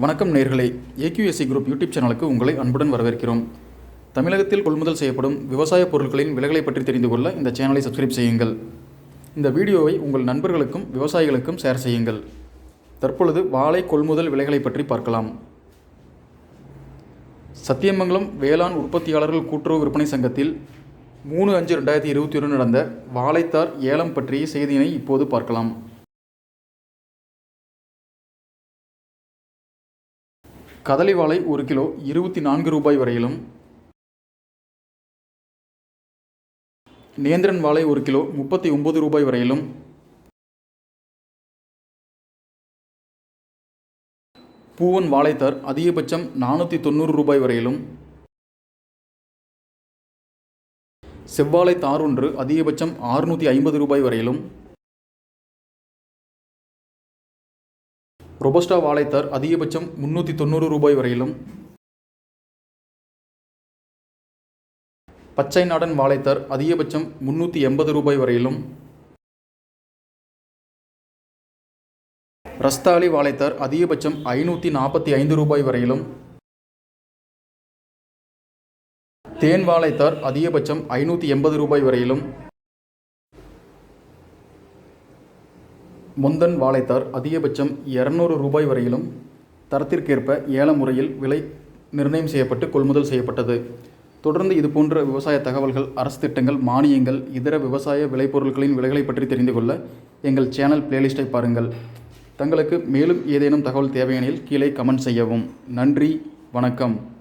வணக்கம் நேர்களே. AQSC group YouTube சேனலுக்கு உங்களை அன்புடன் வரவேற்கிறோம். தமிழகத்தில் கொள்முதல் செய்யப்படும் விவசாய பொருட்களின் விலைகளை பற்றி தெரிந்து கொள்ள இந்த சேனலை சப்ஸ்கிரைப் செய்யுங்கள். இந்த வீடியோவை உங்கள் நண்பர்களுக்கும் விவசாயிகளுக்கும் ஷேர் செய்யுங்கள். தற்பொழுது வாழை கொள்முதல் விலைகளை பற்றி பார்க்கலாம். சத்தியமங்கலம் வேளாண் உற்பத்தியாளர்கள் கூட்டுறவு விற்பனை சங்கத்தில் மூணு அஞ்சு ரெண்டாயிரத்தி இருபத்தி ஒன்று நடந்த வாழைத்தார் ஏலம் பற்றிய செய்தியினை இப்போது பார்க்கலாம். கதளி வாழை ஒரு கிலோ இருபத்தி நான்கு ரூபாய் வரையிலும் நேந்திரன் வாழை ஒரு கிலோ முப்பத்தி ஒன்பது ரூபாய் வரையிலும் பூவன் வாழைத்தார் அதிகபட்சம் நானூற்றி தொண்ணூறு ரூபாய் வரையிலும் செவ்வாழை தார் ஒன்று அதிகபட்சம் ஆறுநூற்றி ஐம்பது ரூபாய் வரையிலும் ரொபஸ்டா வாழைத்தார் அதிகபட்சம் முந்நூற்றி தொண்ணூறு ரூபாய் வரையிலும். பச்சை நாடன் வாழைத்தார் அதிகபட்சம் முந்நூற்றி எண்பது ரூபாய் வரையிலும். ரஸ்தாளி வாழைத்தார் அதிகபட்சம் ஐநூற்றி நாற்பத்தி ஐந்து ரூபாய் வரையிலும். தேன் வாழைத்தார் அதிகபட்சம் ஐநூற்றி எண்பது ரூபாய் வரையிலும். முந்தன் வாழைத்தார். அதிகபட்சம் இரநூறு ரூபாய் வரையிலும் தரத்திற்கேற்ப ஏல முறையில் விலை நிர்ணயம் செய்யப்பட்டு கொள்முதல் செய்யப்பட்டது. தொடர்ந்து இதுபோன்ற விவசாய தகவல்கள் அரசு திட்டங்கள் மானியங்கள் இதர விவசாய விளைபொருட்களின் விலைகளை பற்றி தெரிந்து கொள்ள எங்கள் சேனல் பிளேலிஸ்ட்டை பாருங்கள். தங்களுக்கு மேலும் ஏதேனும் தகவல் தேவையெனில் கீழே கமெண்ட் செய்யவும். நன்றி வணக்கம்.